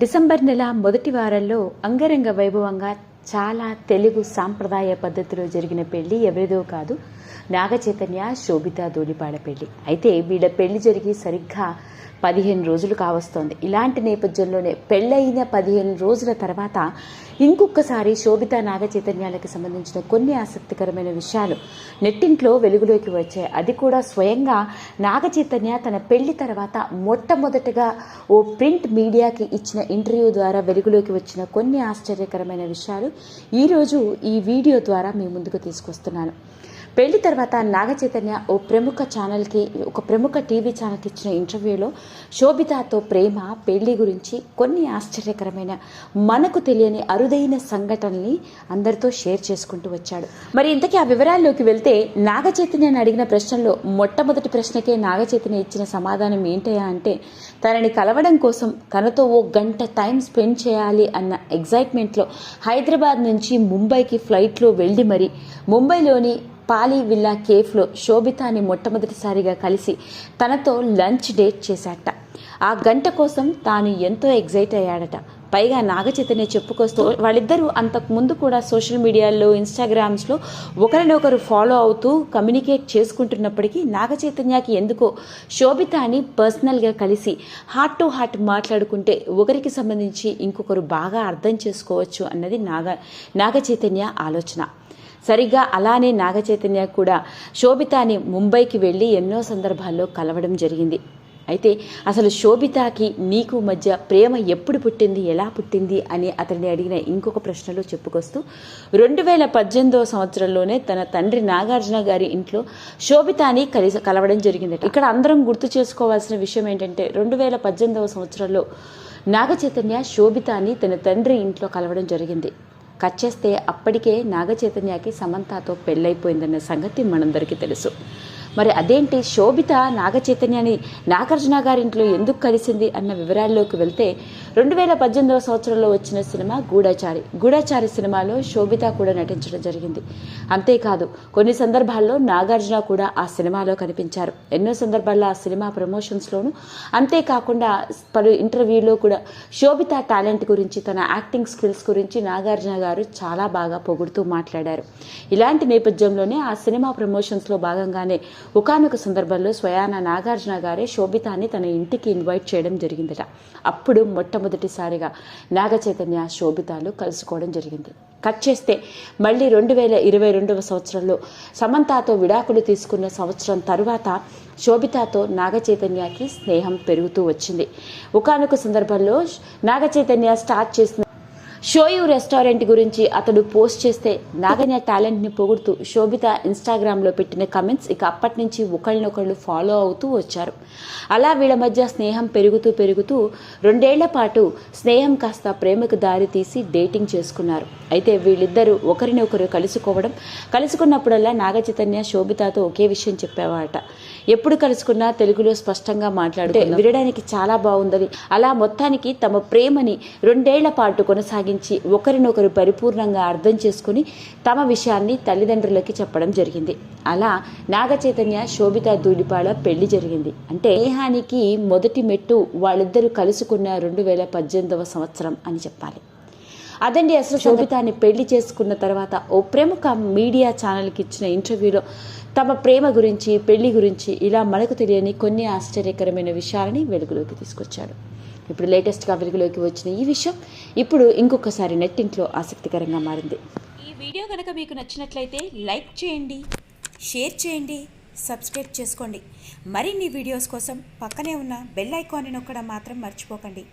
December నెల మొదటి వారంలో అంగరంగ వైభవంగా చాలా తెలుగు సాంప్రదాయ పద్ధతిలో జరిగిన పెళ్ళి ఎవరిదో కాదు. నాగచైతన్య శోభిత ధోనిపాడ పెళ్ళి అయితే వీళ్ళ పెళ్ళి జరిగి సరిగ్గా పదిహేను రోజులు కావస్తోంది. ఇలాంటి నేపథ్యంలోనే పెళ్ళయిన పదిహేను రోజుల తర్వాత ఇంకొకసారి శోభిత నాగచైతన్యాలకు సంబంధించిన కొన్ని ఆసక్తికరమైన విషయాలు నెట్టింట్లో వెలుగులోకి వచ్చాయి. అది కూడా స్వయంగా నాగచైతన్య తన పెళ్ళి తర్వాత మొట్టమొదటగా ఓ ప్రింట్ మీడియాకి ఇచ్చిన ఇంటర్వ్యూ ద్వారా వెలుగులోకి వచ్చిన కొన్ని ఆశ్చర్యకరమైన విషయాలు ఈరోజు ఈ వీడియో ద్వారా మీ ముందుకు తీసుకొస్తున్నాను. పెళ్ళి తర్వాత నాగ చైతన్య ఓ ప్రముఖ ఛానల్కి ఒక ప్రముఖ టీవీ ఛానల్కి ఇచ్చిన ఇంటర్వ్యూలో శోభితాతో ప్రేమ పెళ్ళి గురించి కొన్ని ఆశ్చర్యకరమైన మనకు తెలియని అరుదైన సంఘటనల్ని అందరితో షేర్ చేసుకుంటూ వచ్చాడు. మరి ఇంతకీ ఆ వివరాల్లోకి వెళ్తే నాగ చైతన్యని అడిగిన ప్రశ్నల్లో మొట్టమొదటి ప్రశ్నకే నాగ చైతన్య ఇచ్చిన సమాధానం ఏంటయా అంటే తనని కలవడం కోసం తనతో ఓ గంట టైం స్పెండ్ చేయాలి అన్న ఎగ్జైట్మెంట్లో హైదరాబాద్ నుంచి ముంబైకి ఫ్లైట్లో వెళ్ళి మరి ముంబైలోని పాలీ విల్లా కేఫ్లో శోభితాని మొట్టమొదటిసారిగా కలిసి తనతో లంచ్ డేట్ చేశాట. ఆ గంట కోసం తాను ఎంతో ఎగ్జైట్ అయ్యాడట. పైగా నాగచైతన్య చెప్పుకొస్తూ వాళ్ళిద్దరూ అంతకు ముందు కూడా సోషల్ మీడియాలో ఇన్స్టాగ్రామ్స్లో ఒకరినొకరు ఫాలో అవుతూ కమ్యూనికేట్ చేసుకుంటున్నప్పటికీ నాగచైతన్యకి ఎందుకో శోభితాని పర్సనల్గా కలిసి హార్ట్ టు హార్ట్ మాట్లాడుకుంటే ఒకరికి సంబంధించి ఇంకొకరు బాగా అర్థం చేసుకోవచ్చు అన్నది నాగ నాగచైతన్య ఆలోచన. సరిగ్గా అలానే నాగచైతన్య కూడా శోభితాని ముంబైకి వెళ్ళి ఎన్నో సందర్భాల్లో కలవడం జరిగింది. అయితే అసలు శోభితాకి నీకు మధ్య ప్రేమ ఎప్పుడు పుట్టింది ఎలా పుట్టింది అని అతన్ని అడిగిన ఇంకొక ప్రశ్నలో చెప్పుకొస్తూ రెండు వేల పద్దెనిమిదవ సంవత్సరంలోనే తన తండ్రి నాగార్జున గారి ఇంట్లో శోభితాని కలిసి కలవడం జరిగింది ఇక్కడ అందరం గుర్తు చేసుకోవాల్సిన విషయం ఏంటంటే రెండు వేల పద్దెనిమిదవ సంవత్సరంలో నాగచైతన్య శోభితాని తన తండ్రి ఇంట్లో కలవడం జరిగింది. కట్ చేస్తే అప్పటికే నాగచైతన్యకి సమంతతో పెళ్ళైపోయిందన్న సంగతి మనందరికీ తెలుసు. మరి అదేంటి? శోభిత నాగచైతన్యాన్ని నాగార్జున గారింట్లో ఎందుకు కలిసింది అన్న వివరాల్లోకి వెళ్తే రెండు వేల పద్దెనిమిదవ సంవత్సరంలో వచ్చిన సినిమా గూఢాచారి. గూఢాచారి సినిమాలో శోభిత కూడా నటించడం జరిగింది. అంతేకాదు కొన్ని సందర్భాల్లో నాగార్జున కూడా ఆ సినిమాలో కనిపించారు. ఎన్నో సందర్భాల్లో ఆ సినిమా ప్రమోషన్స్లోను. అంతేకాకుండా పలు ఇంటర్వ్యూలో కూడా శోభిత టాలెంట్ గురించి తన యాక్టింగ్ స్కిల్స్ గురించి నాగార్జున గారు చాలా బాగా పొగుడుతూ మాట్లాడారు. ఇలాంటి నేపథ్యంలోనే ఆ సినిమా ప్రమోషన్స్లో భాగంగానే ఒకనొక సందర్భంలో స్వయాన నాగార్జున గారే శోభితాని తన ఇంటికి ఇన్వైట్ చేయడం జరిగిందట. అప్పుడు మొట్టమొదటిసారిగా నాగ చైతన్య శోభితాలు కలుసుకోవడం జరిగింది. కట్ చేస్తే మళ్ళీ రెండు వేల ఇరవై రెండవ సంవత్సరంలో సమంతాతో విడాకులు తీసుకున్న సంవత్సరం తరువాత శోభితాతో నాగచైతన్యకి స్నేహం పెరుగుతూ వచ్చింది. ఒకనొక సందర్భంలో నాగచైతన్య స్టార్ట్ చేసిన షోయు రెస్టారెంట్ గురించి అతడు పోస్ట్ చేస్తే నాగన్య టాలెంట్ని పొగుడుతూ శోభిత ఇన్స్టాగ్రామ్లో పెట్టిన కమెంట్స్ ఇక అప్పటి నుంచి ఒకళ్ళనొకళ్ళు ఫాలో అవుతూ వచ్చారు. అలా వీళ్ళ మధ్య స్నేహం పెరుగుతూ పెరుగుతూ రెండేళ్ళ పాటు స్నేహం కాస్త ప్రేమకు దారి తీసి డేటింగ్ చేసుకున్నారు. అయితే వీళ్ళిద్దరూ ఒకరిని ఒకరు కలుసుకోవడం కలుసుకున్నప్పుడల్లా నాగచైతన్య శోభితతో ఒకే విషయం చెప్పేవాట. ఎప్పుడు కలుసుకున్నా తెలుగులో స్పష్టంగా మాట్లాడితే వినడానికి చాలా బాగుందని అలా మొత్తానికి తమ ప్రేమని రెండేళ్ళ పాటు కొనసాగించి ఒకరినొకరు పరిపూర్ణంగా అర్థం చేసుకుని తమ విషయాన్ని తల్లిదండ్రులకి చెప్పడం జరిగింది. అలా నాగ చైతన్య శోభిత దూడిపాడ పెళ్ళి జరిగింది. అంటే స్నేహానికి మొదటి మెట్టు వాళ్ళిద్దరూ కలుసుకున్న రెండు వేల పద్దెనిమిదవ సంవత్సరం అని చెప్పాలి. అదండి అసలు శోభితాని పెళ్ళి చేసుకున్న తర్వాత ఓ ప్రముఖ మీడియా ఛానల్కి ఇచ్చిన ఇంటర్వ్యూలో తమ ప్రేమ గురించి పెళ్ళి గురించి ఇలా మనకు తెలియని కొన్ని ఆశ్చర్యకరమైన విషయాలని వెలుగులోకి తీసుకొచ్చాడు. ఇప్పుడు లేటెస్ట్గా వెలుగులోకి వచ్చిన ఈ విషయం ఇప్పుడు ఇంకొకసారి నెట్టింట్లో ఆసక్తికరంగా మారింది. ఈ వీడియో కనుక మీకు నచ్చినట్లయితే లైక్ చేయండి షేర్ చేయండి సబ్స్క్రైబ్ చేసుకోండి. మరిన్ని వీడియోస్ కోసం పక్కనే ఉన్న బెల్ ఐకాన్ని నొక్కడం మాత్రం మర్చిపోకండి.